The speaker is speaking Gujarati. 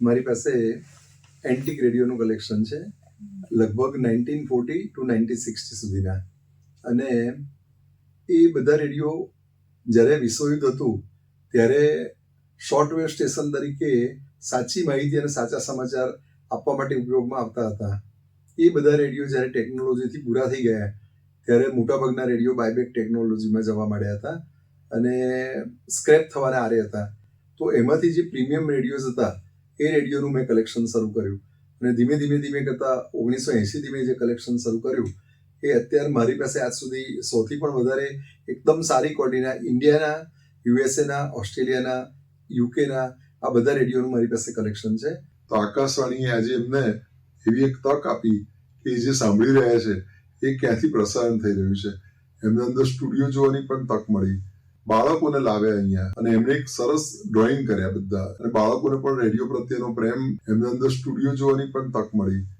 મારી પાસે એન્ટિક રેડિયોનું કલેક્શન છે. લગભગ nineteen forty to nineteen sixty સુધીના. અને એ બધા રેડિયો જ્યારે વિશ્વયુદ્ધ હતું, ત્યારે શોર્ટવેવ સ્ટેશન તરીકે સાચી માહિતી અને સાચા સમાચાર આપવા માટે ઉપયોગમાં આવતા હતા. એ બધા રેડિયો જ્યારે ટેકનોલોજીથી પૂરા થઈ ગયા, ત્યારે મોટાભાગના રેડિયો બાયબેક ટેકનોલોજીમાં જવા માંડ્યા હતા અને સ્ક્રેપ થવાના આરે હતા. તો એમાંથી જે પ્રીમિયમ રેડિયોઝ હતા એ રેડિયોનું મેં કલેક્શન શરૂ કર્યું. અને ધીમે ધીમે ધીમે કરતાં ઓગણીસો એંશીથી મેં જે કલેક્શન શરૂ કર્યું, એ અત્યારે મારી પાસે આજ સુધી સૌથી પણ વધારે એકદમ સારી ક્વોલિટીના ઇન્ડિયાના યુએસએના ઓસ્ટ્રેલિયાના યુકેના આ બધા રેડિયોનું મારી પાસે કલેક્શન છે. તો આકાશવાણીએ આજે એમને એવી એક તક આપી કે જે સાંભળી રહ્યા છે, એ ક્યાંથી પ્રસારણ થઈ રહ્યું છે. એમને અંદર સ્ટુડિયો જોવાની પણ તક મળી. બાળકોને લાવ્યા અહીંયા. અને એમણે એક સરસ ડ્રોઈંગ કર્યા બધા. અને બાળકોને પણ રેડિયો પ્રત્યેનો પ્રેમ, એમના અંદર સ્ટુડિયો જોવાની પણ તક મળી.